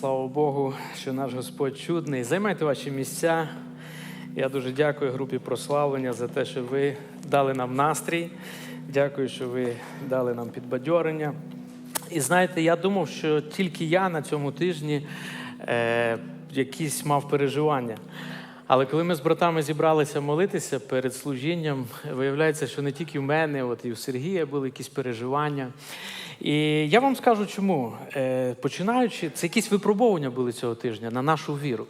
Слава Богу, що наш Господь чудний. Займайте ваші місця. Я дуже дякую групі прославлення за те, що ви дали нам настрій. Дякую, що ви дали нам підбадьорення. І знаєте, я думав, що тільки я на цьому тижні е, якісь мав переживання. Але коли ми з братами зібралися молитися перед служінням, виявляється, що не тільки в мене, от і в Сергія були якісь переживання. І я вам скажу чому. Е, Починаючи, це якісь випробовування були цього тижня на нашу віру.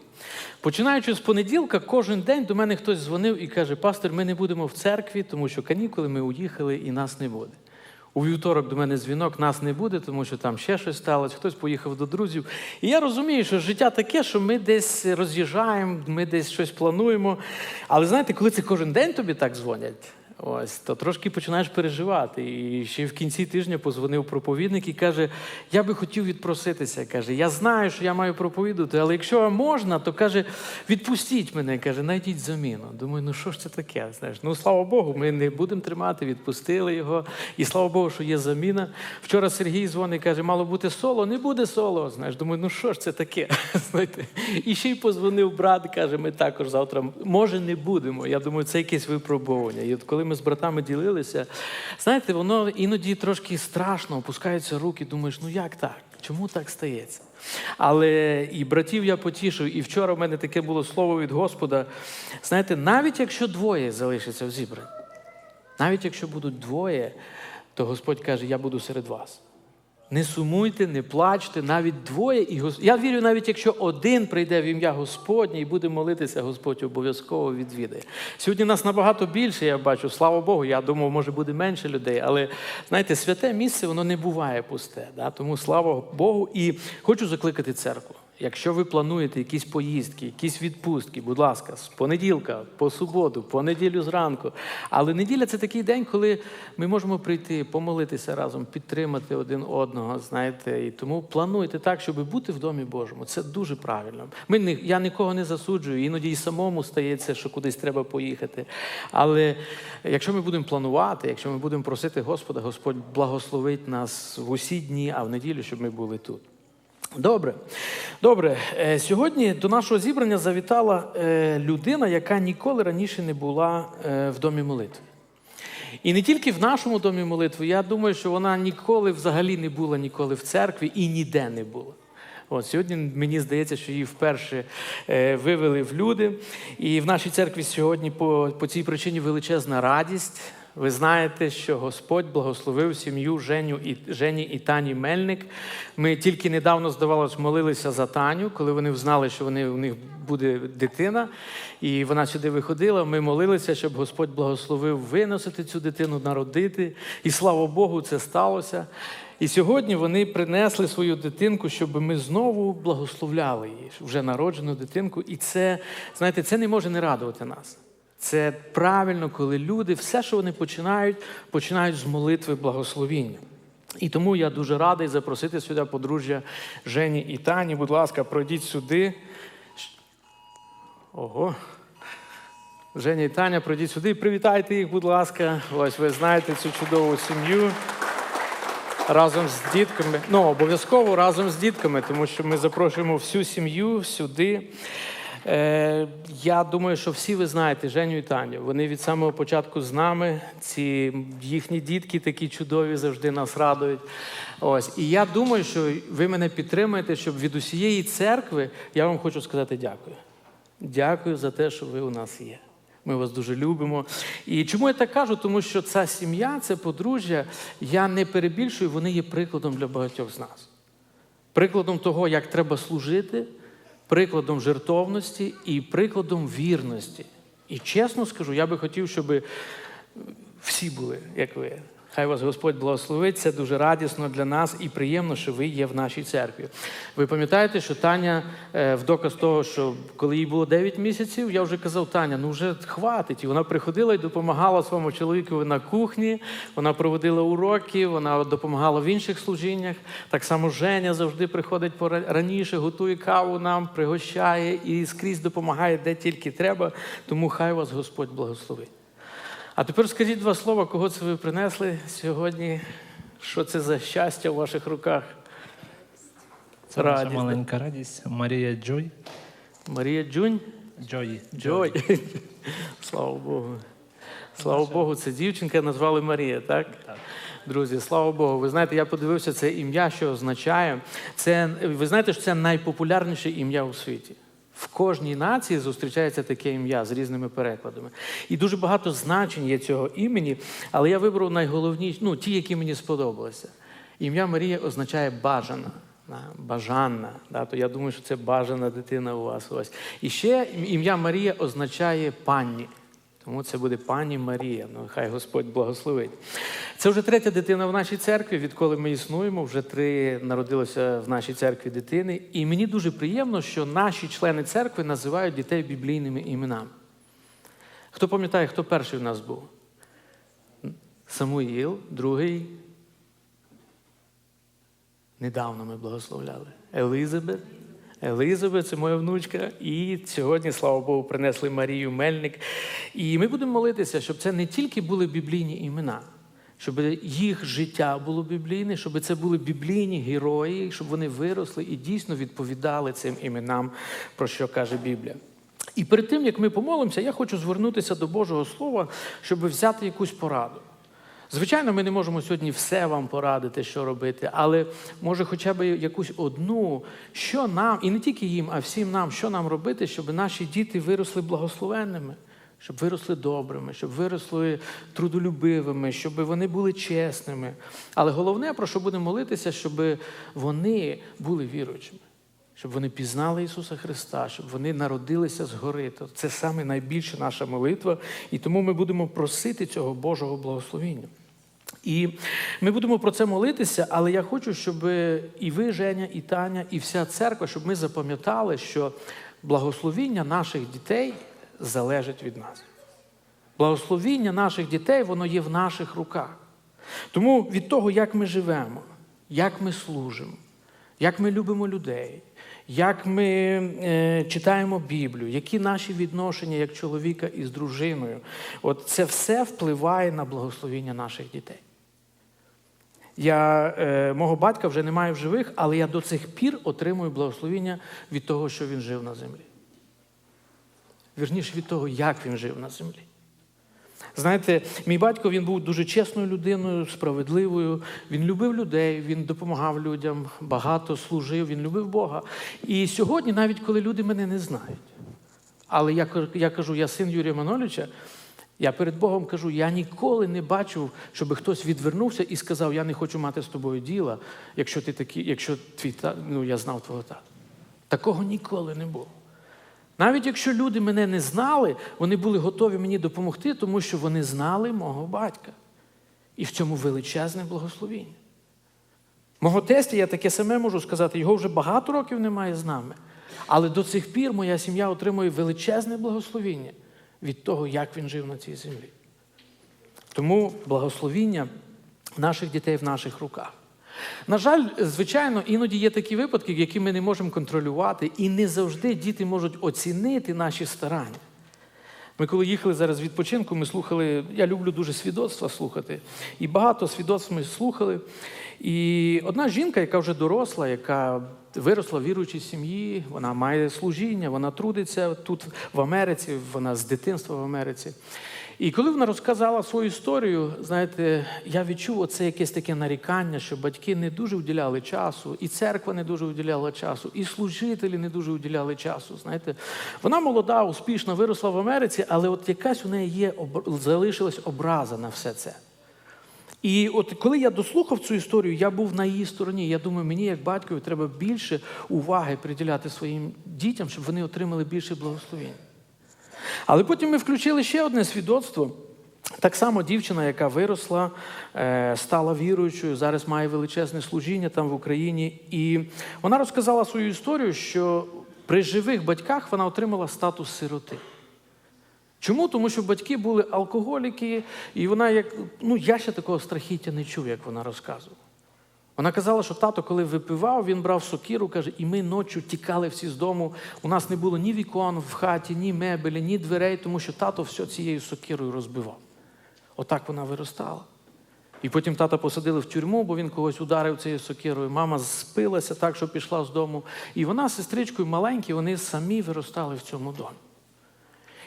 Починаючи з понеділка, кожен день до мене хтось дзвонив і каже: Пастор, ми не будемо в церкві, тому що канікули ми уїхали і нас не буде. У вівторок до мене дзвінок, нас не буде, тому що там ще щось сталося, хтось поїхав до друзів. І я розумію, що життя таке, що ми десь роз'їжджаємо, ми десь щось плануємо. Але знаєте, коли це кожен день тобі так дзвонять, ось, то трошки починаєш переживати. І ще в кінці тижня позвонив проповідник і каже: Я би хотів відпроситися. Каже, я знаю, що я маю проповідувати, але якщо можна, то каже, відпустіть мене. Каже, знайдіть заміну. Думаю, ну що ж це таке? Знаєш, ну слава Богу, ми не будемо тримати, відпустили його. І слава Богу, що є заміна. Вчора Сергій дзвонить каже, мало бути соло, не буде соло. Знаєш, думаю, ну що ж це таке? Знаєте, і ще й позвонив брат, каже, ми також завтра може не будемо. Я думаю, це якесь випробування. І от коли ми з братами ділилися, знаєте, воно іноді трошки страшно, опускаються руки, думаєш, ну як так? Чому так стається? Але і братів я потішив, і вчора в мене таке було слово від Господа. Знаєте, навіть якщо двоє залишаться в зібранні, навіть якщо будуть двоє, то Господь каже, я буду серед вас. Не сумуйте, не плачте, навіть двоє. І Гос... Я вірю, навіть якщо один прийде в ім'я Господнє і буде молитися, Господь обов'язково відвідає. Сьогодні нас набагато більше, я бачу, слава Богу. Я думав, може буде менше людей. Але знаєте, святе місце воно не буває пусте. Да? Тому слава Богу. І хочу закликати церкву. Якщо ви плануєте якісь поїздки, якісь відпустки, будь ласка, з понеділка, по суботу, по неділю зранку. Але неділя це такий день, коли ми можемо прийти, помолитися разом, підтримати один одного. Знаєте, і тому плануйте так, щоб бути в домі Божому. Це дуже правильно. Ми не, я нікого не засуджую, іноді і самому стається, що кудись треба поїхати. Але якщо ми будемо планувати, якщо ми будемо просити Господа, Господь благословить нас в усі дні, а в неділю, щоб ми були тут. Добре, добре. Е, Сьогодні до нашого зібрання завітала е, людина, яка ніколи раніше не була е, в домі молитви. І не тільки в нашому домі молитви, я думаю, що вона ніколи взагалі не була ніколи в церкві і ніде не була. От сьогодні мені здається, що її вперше е, вивели в люди. І в нашій церкві сьогодні по, по цій причині величезна радість. Ви знаєте, що Господь благословив сім'ю Женю і Жені і Тані Мельник. Ми тільки недавно, здавалось, молилися за Таню, коли вони знали, що вони, у них буде дитина, і вона сюди виходила. Ми молилися, щоб Господь благословив виносити цю дитину, народити. І слава Богу, це сталося. І сьогодні вони принесли свою дитинку, щоб ми знову благословляли її, вже народжену дитинку. І це, знаєте, це не може не радувати нас. Це правильно, коли люди все, що вони починають, починають з молитви благословіння. І тому я дуже радий запросити сюди подружжя Жені і Тані. Будь ласка, пройдіть сюди. Ого. Женя і Таня, пройдіть сюди. Привітайте їх, будь ласка. Ось ви знаєте цю чудову сім'ю. Разом з дітками. Ну, обов'язково разом з дітками, тому що ми запрошуємо всю сім'ю сюди. Е, я думаю, що всі ви знаєте Женю і Таню. Вони від самого початку з нами. Ці їхні дітки такі чудові завжди нас радують. Ось. І я думаю, що ви мене підтримаєте, щоб від усієї церкви я вам хочу сказати дякую. Дякую за те, що ви у нас є. Ми вас дуже любимо. І чому я так кажу? Тому що ця сім'я, це подружжя, я не перебільшую, вони є прикладом для багатьох з нас. Прикладом того, як треба служити, прикладом жертовності і прикладом вірності. І чесно скажу, я би хотів, щоб всі були, як ви. Хай вас Господь благословить. Це дуже радісно для нас і приємно, що ви є в нашій церкві. Ви пам'ятаєте, що Таня, е, в доказ того, що коли їй було 9 місяців, я вже казав, Таня, ну вже хватить. І вона приходила і допомагала своєму чоловіку на кухні, вона проводила уроки, вона допомагала в інших служіннях. Так само Женя завжди приходить раніше, готує каву нам, пригощає і скрізь допомагає, де тільки треба. Тому хай вас Господь благословить. А тепер скажіть два слова, кого це ви принесли сьогодні? Що це за щастя в ваших руках? Це наша Радість. маленька радість. Марія Джой. Марія Джунь. Джої. Джой. Слава Богу. Слава Богу, це дівчинка назвали Марія, так? Так. Друзі, слава Богу. Ви знаєте, я подивився це ім'я, що означає. Це, ви знаєте, що це найпопулярніше ім'я у світі. В кожній нації зустрічається таке ім'я з різними перекладами. І дуже багато значень є цього імені, але я вибрав найголовніші, ну, ті, які мені сподобалися. Ім'я Марія означає бажана. Бажанна, да, то я думаю, що це бажана дитина у вас. Ось. І ще ім'я Марія означає пані. Тому це буде пані Марія. Ну, хай Господь благословить. Це вже третя дитина в нашій церкві. Відколи ми існуємо, вже три народилося в нашій церкві дитини. І мені дуже приємно, що наші члени церкви називають дітей біблійними іменами. Хто пам'ятає, хто перший в нас був? Самуїл, другий. Недавно ми благословляли. Елизабет. Елизабет, це моя внучка. І сьогодні, слава Богу, принесли Марію Мельник. І ми будемо молитися, щоб це не тільки були біблійні імена, щоб їх життя було біблійне, щоб це були біблійні герої, щоб вони виросли і дійсно відповідали цим іменам, про що каже Біблія. І перед тим, як ми помолимося, я хочу звернутися до Божого Слова, щоб взяти якусь пораду. Звичайно, ми не можемо сьогодні все вам порадити, що робити, але може хоча б якусь одну, що нам, і не тільки їм, а всім нам, що нам робити, щоб наші діти виросли благословенними, щоб виросли добрими, щоб виросли трудолюбивими, щоб вони були чесними. Але головне, про що будемо молитися, щоб вони були віруючими. Щоб вони пізнали Ісуса Христа, щоб вони народилися згори. Це саме найбільша наша молитва, і тому ми будемо просити цього Божого благословіння. І ми будемо про це молитися, але я хочу, щоб і ви, Женя, і Таня, і вся церква, щоб ми запам'ятали, що благословіння наших дітей залежить від нас. Благословіння наших дітей, воно є в наших руках. Тому від того, як ми живемо, як ми служимо, як ми любимо людей, як ми е, читаємо Біблію, які наші відношення як чоловіка із дружиною, от це все впливає на благословіння наших дітей. Я, е, Мого батька вже немає в живих, але я до цих пір отримую благословіння від того, що він жив на землі. Вірніше від того, як він жив на землі. Знаєте, мій батько він був дуже чесною людиною, справедливою. Він любив людей, він допомагав людям, багато служив, він любив Бога. І сьогодні, навіть коли люди мене не знають, але я, я кажу, я син Юрія Маноліча, я перед Богом кажу, я ніколи не бачив, щоб хтось відвернувся і сказав, я не хочу мати з тобою діла, якщо ти такий, якщо твій та, ну я знав твого тата. Такого ніколи не було. Навіть якщо люди мене не знали, вони були готові мені допомогти, тому що вони знали мого батька. І в цьому величезне благословіння. Мого тестя, я таке саме можу сказати, його вже багато років немає з нами. Але до цих пір моя сім'я отримує величезне благословіння від того, як він жив на цій землі. Тому благословіння наших дітей в наших руках. На жаль, звичайно, іноді є такі випадки, які ми не можемо контролювати, і не завжди діти можуть оцінити наші старання. Ми коли їхали зараз відпочинку, ми слухали, я люблю дуже свідоцтва слухати. І багато свідоцтв ми слухали. І одна жінка, яка вже доросла, яка виросла в віруючій сім'ї, вона має служіння, вона трудиться тут в Америці, вона з дитинства в Америці. І коли вона розказала свою історію, знаєте, я відчув оце якесь таке нарікання, що батьки не дуже уділяли часу, і церква не дуже уділяла часу, і служителі не дуже уділяли часу. Знаєте, вона молода, успішна, виросла в Америці, але от якась у неї є залишилась образа на все це. І от коли я дослухав цю історію, я був на її стороні. Я думаю, мені, як батькові, треба більше уваги приділяти своїм дітям, щоб вони отримали більше благословень. Але потім ми включили ще одне свідоцтво. Так само дівчина, яка виросла, е, стала віруючою, зараз має величезне служіння там в Україні. І вона розказала свою історію, що при живих батьках вона отримала статус сироти. Чому? Тому що батьки були алкоголіки, і вона як ну я ще такого страхіття не чув, як вона розказувала. Вона казала, що тато, коли випивав, він брав сокиру, каже, і ми ночі тікали всі з дому. У нас не було ні вікон в хаті, ні мебелі, ні дверей, тому що тато все цією сокирою розбивав. Отак вона виростала. І потім тата посадили в тюрму, бо він когось ударив цією сокирою. Мама спилася так, що пішла з дому. І вона з сестричкою маленькі, вони самі виростали в цьому домі.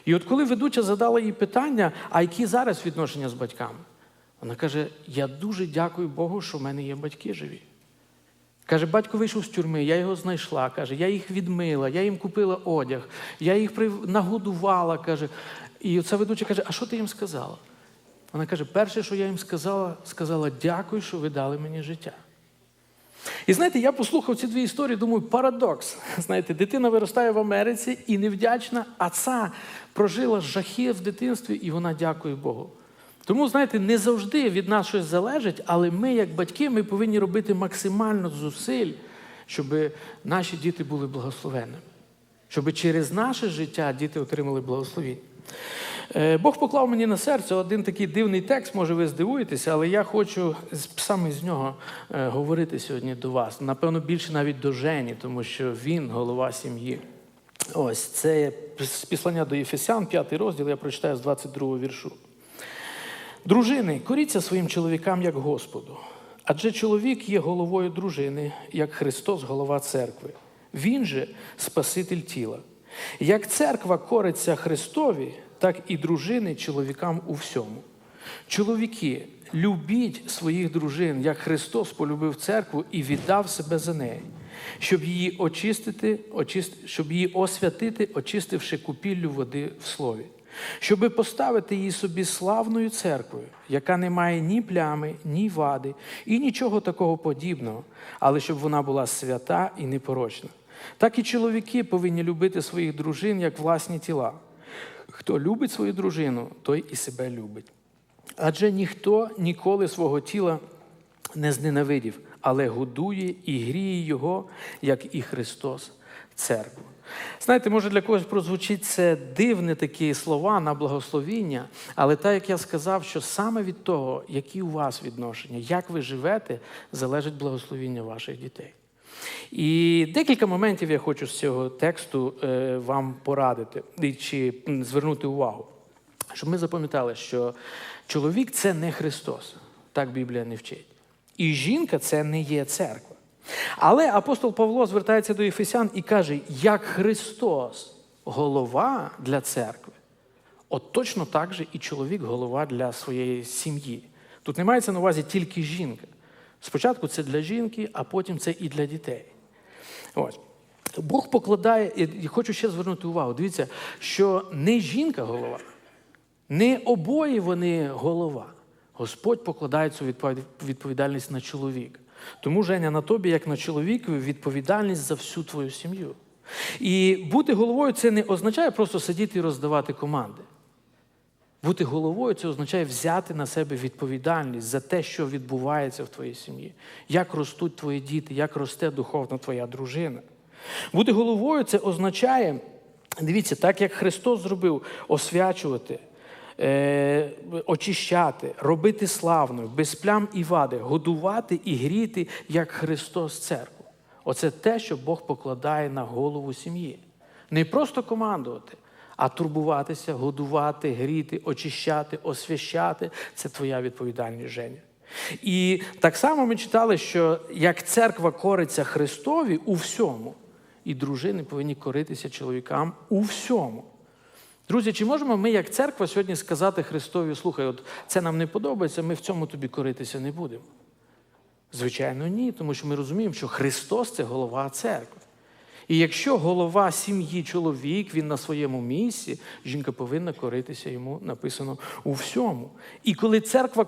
І от коли ведуча задала їй питання, а які зараз відношення з батьками? Вона каже: Я дуже дякую Богу, що в мене є батьки живі. Каже, батько вийшов з тюрми, я його знайшла. Каже, я їх відмила, я їм купила одяг, я їх нагодувала. каже. І ця ведуча каже: А що ти їм сказала? Вона каже: перше, що я їм сказала, сказала, дякую, що ви дали мені життя. І знаєте, я послухав ці дві історії, думаю, парадокс. Знаєте, дитина виростає в Америці і невдячна, а ця прожила жахи в дитинстві, і вона дякує Богу. Тому, знаєте, не завжди від нас щось залежить, але ми, як батьки, ми повинні робити максимально зусиль, щоб наші діти були благословенними, щоб через наше життя діти отримали благословіння. Е, Бог поклав мені на серце один такий дивний текст, може ви здивуєтеся, але я хочу саме з нього е, говорити сьогодні до вас. Напевно, більше навіть до Жені, тому що він голова сім'ї. Ось це з післання до Єфесян, п'ятий розділ, я прочитаю з 22 віршу. Дружини, коріться своїм чоловікам як Господу. Адже чоловік є головою дружини, як Христос, голова церкви. Він же Спаситель тіла. Як церква кориться Христові, так і дружини чоловікам у всьому. Чоловіки, любіть своїх дружин, як Христос полюбив церкву і віддав себе за неї, щоб її очистити, очист... щоб її освятити, очистивши купіллю води в слові, щоби поставити її собі славною церквою, яка не має ні плями, ні вади і нічого такого подібного, але щоб вона була свята і непорочна. Так і чоловіки повинні любити своїх дружин як власні тіла. Хто любить свою дружину, той і себе любить. Адже ніхто ніколи свого тіла не зненавидів, але годує і гріє його, як і Христос, церкву. Знаєте, може для когось прозвучить це дивні такі слова на благословіння, але так як я сказав, що саме від того, які у вас відношення, як ви живете, залежить благословіння ваших дітей. І декілька моментів я хочу з цього тексту е, вам порадити чи звернути увагу, щоб ми запам'ятали, що чоловік це не Христос, так Біблія не вчить. І жінка це не є церква. Але апостол Павло звертається до Єфесян і каже: як Христос голова для церкви, от точно так же і чоловік голова для своєї сім'ї. Тут не мається на увазі тільки жінка. Спочатку це для жінки, а потім це і для дітей. Ось. Бог покладає, і хочу ще звернути увагу. Дивіться, що не жінка голова, не обоє вони голова. Господь покладає цю відповідальність на чоловіка. Тому, Женя, на тобі, як на чоловікові, відповідальність за всю твою сім'ю. І бути головою це не означає просто сидіти і роздавати команди. Бути головою це означає взяти на себе відповідальність за те, що відбувається в твоїй сім'ї, як ростуть твої діти, як росте духовно твоя дружина. Бути головою це означає, дивіться, так як Христос зробив, освячувати, е, очищати, робити славною, без плям і вади, годувати і гріти, як Христос церкву. Оце те, що Бог покладає на голову сім'ї. Не просто командувати, а турбуватися, годувати, гріти, очищати, освящати це твоя відповідальність, Женя. І так само ми читали, що як церква кориться Христові у всьому, і дружини повинні коритися чоловікам у всьому. Друзі, чи можемо ми, як церква, сьогодні сказати Христові, слухай, от це нам не подобається, ми в цьому тобі коритися не будемо? Звичайно, ні, тому що ми розуміємо, що Христос це голова церкви. І якщо голова сім'ї чоловік, він на своєму місці, жінка повинна коритися йому, написано у всьому. І коли церква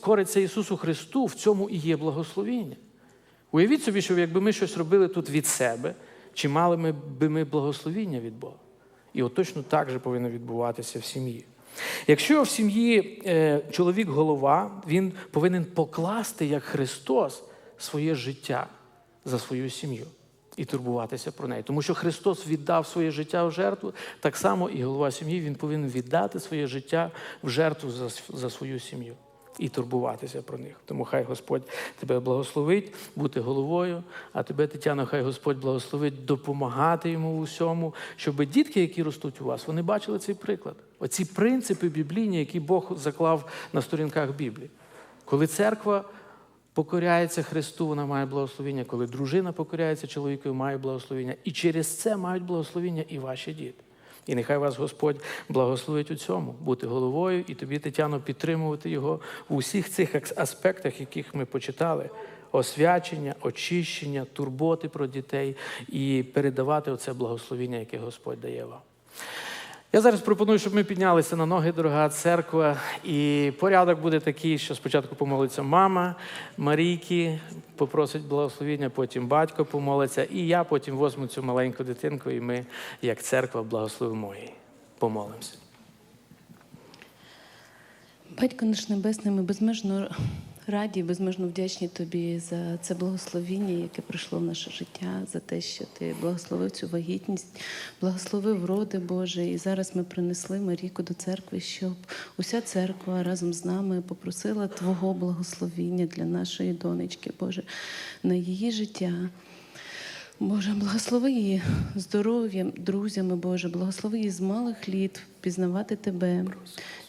кориться, Ісусу Христу, в цьому і є благословіння. Уявіть собі, що якби ми щось робили тут від себе, чи мали ми би ми благословіння від Бога? І от точно так же повинно відбуватися в сім'ї. Якщо в сім'ї е, чоловік голова, він повинен покласти як Христос своє життя за свою сім'ю і турбуватися про неї. Тому що Христос віддав своє життя в жертву, так само і голова сім'ї він повинен віддати своє життя в жертву за, за свою сім'ю і турбуватися про них. Тому хай Господь тебе благословить бути головою, а тебе, Тетяно, хай Господь благословить допомагати йому в усьому, щоб дітки, які ростуть у вас, вони бачили цей приклад. Оці принципи біблійні, які Бог заклав на сторінках Біблії. Коли церква покоряється Христу, вона має благословіння. Коли дружина покоряється чоловікові, має благословіння. І через це мають благословіння і ваші діти. І нехай вас Господь благословить у цьому, бути головою і тобі, Тетяно, підтримувати його в усіх цих аспектах, яких ми почитали. Освячення, очищення, турботи про дітей і передавати оце благословіння, яке Господь дає вам. Я зараз пропоную, щоб ми піднялися на ноги, дорога церква. І порядок буде такий, що спочатку помолиться мама Марійки, попросить благословіння, потім батько помолиться, і я потім возьму цю маленьку дитинку, і ми, як церква, благословимо її. Помолимося. Батько наш Небесний, ми безмежно раді, безмежно вдячні тобі за це благословіння, яке прийшло в наше життя, за те, що ти благословив цю вагітність, благословив роди Боже. І зараз ми принесли Марійку до церкви, щоб уся церква разом з нами попросила Твого благословіння для нашої донечки, Боже, на її життя. Боже, благослови її здоров'ям, друзями, Боже, благослови її з малих літ пізнавати Тебе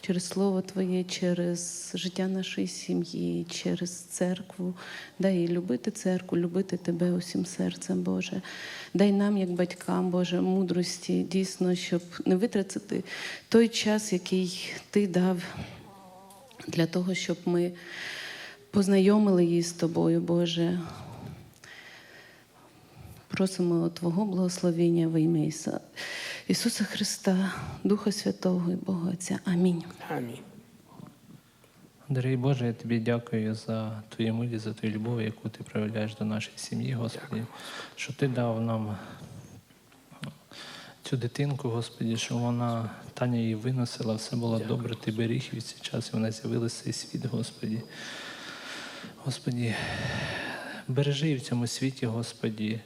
через Слово Твоє, через життя нашої сім'ї, через церкву. Дай їй любити церкву, любити Тебе усім серцем, Боже. Дай нам, як батькам, Боже, мудрості, дійсно, щоб не витратити той час, який Ти дав для того, щоб ми познайомили її з Тобою, Боже. Просимо Твого благословення во ім'я Іса- Ісуса Христа, Духа Святого і Бога Отця. Амінь. Амінь. Дорогий Боже, я тобі дякую за твою милість, за твою любов, яку ти проявляєш до нашої сім'ї, Господи, що ти дав нам цю дитинку, Господі, що вона Таня її виносила, все було добре, ти беріг і в цей час і вона з'явилася цей світ, Господі. Господі, бережи в цьому світі, Господі,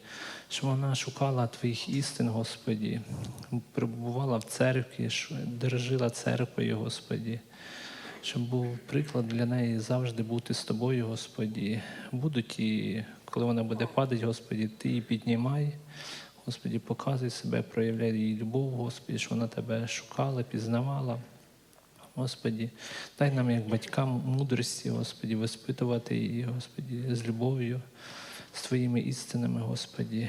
щоб вона шукала Твоїх істин, Господі, перебувала в церкві, що дорожила церквою, Господі, щоб був приклад для неї завжди бути з тобою, Господі. Будуть і коли вона буде падати, Господі, ти її піднімай. Господі, показуй себе, проявляй їй любов, Господі, що вона тебе шукала, пізнавала. Господі, дай нам, як батькам, мудрості, Господі, воспитувати її, Господі, з любов'ю, з Твоїми істинами, Господі.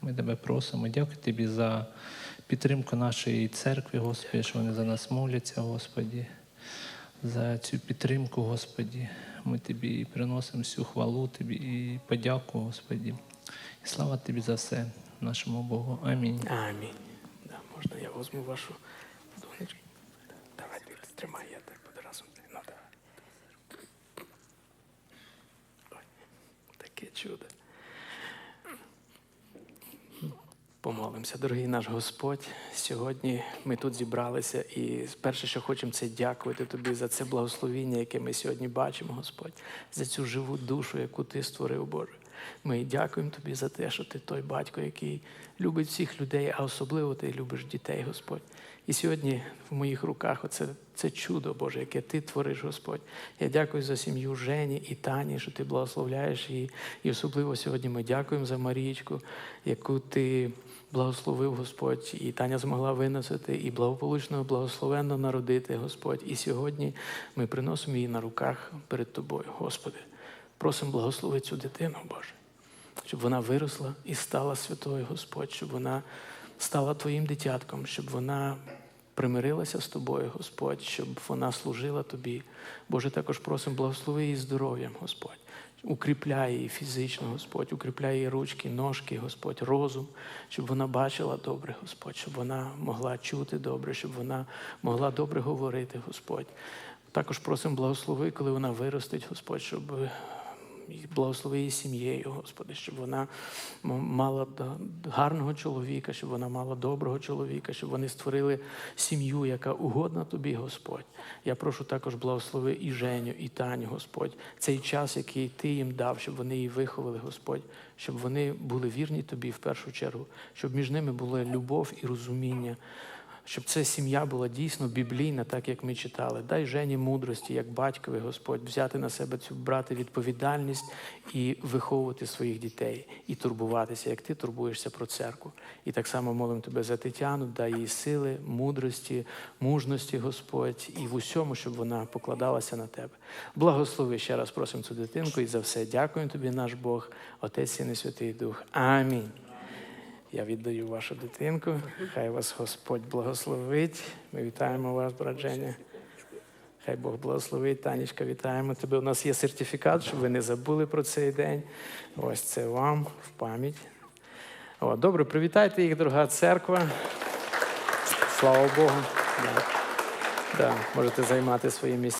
Ми тебе просимо. Дякую Тобі за підтримку нашої церкви, Господи, що вони за нас моляться, Господі, за цю підтримку, Господі. Ми Тобі приносимо всю хвалу Тобі і подяку, Господі. І слава Тобі за все, нашому Богу. Амінь. Амінь. Да, можна я візьму вашу донечку? Давай, Вікtor, тримай, я так буду разом. Ну, давай. Ой, таке чудо. Помолимося, дорогий наш Господь. Сьогодні ми тут зібралися, і перше, що хочемо, це дякувати тобі за це благословіння, яке ми сьогодні бачимо, Господь, за цю живу душу, яку ти створив, Боже. Ми дякуємо тобі за те, що ти той батько, який любить всіх людей, а особливо ти любиш дітей, Господь. І сьогодні в моїх руках оце це чудо, Боже, яке ти твориш, Господь. Я дякую за сім'ю Жені і Тані, що ти благословляєш її. І особливо сьогодні ми дякуємо за Марічку, яку ти благословив Господь, і Таня змогла виносити і благополучно, благословенно народити, Господь. І сьогодні ми приносимо її на руках перед тобою, Господи. Просимо благослови цю дитину, Боже, щоб вона виросла і стала святою, Господь, щоб вона стала Твоїм дитятком, щоб вона примирилася з тобою, Господь, щоб вона служила Тобі. Боже, також просимо благослови її здоров'ям, Господь. Укріпляй її фізично, Господь, укріпляй її ручки, ножки, Господь, розум, щоб вона бачила добре, Господь, щоб вона могла чути добре, щоб вона могла добре говорити, Господь. Також просимо благослови, коли вона виростить, Господь, щоб і благослови її сім'єю, Господи, щоб вона мала гарного чоловіка, щоб вона мала доброго чоловіка, щоб вони створили сім'ю, яка угодна тобі, Господь. Я прошу також благослови і Женю, і Таню, Господь, цей час, який ти їм дав, щоб вони її виховали, Господь, щоб вони були вірні тобі в першу чергу, щоб між ними була любов і розуміння. Щоб ця сім'я була дійсно біблійна, так як ми читали. Дай жені мудрості, як батькові, Господь, взяти на себе цю брати відповідальність і виховувати своїх дітей, і турбуватися, як ти турбуєшся про церкву. І так само молимо тебе за Тетяну, дай їй сили, мудрості, мужності, Господь, і в усьому, щоб вона покладалася на тебе. Благослови ще раз просимо цю дитинку і за все дякуємо тобі, наш Бог, Отець і Святий Дух. Амінь. Я віддаю вашу дитинку. Хай вас Господь благословить. Ми вітаємо вас, брат Женя. Хай Бог благословить. Танечка, вітаємо тебе. У нас є сертифікат, щоб ви не забули про цей день. Ось це вам в пам'ять. О, добре, привітайте їх, дорога церква. Слава Богу. Да. Да, можете займати свої місця.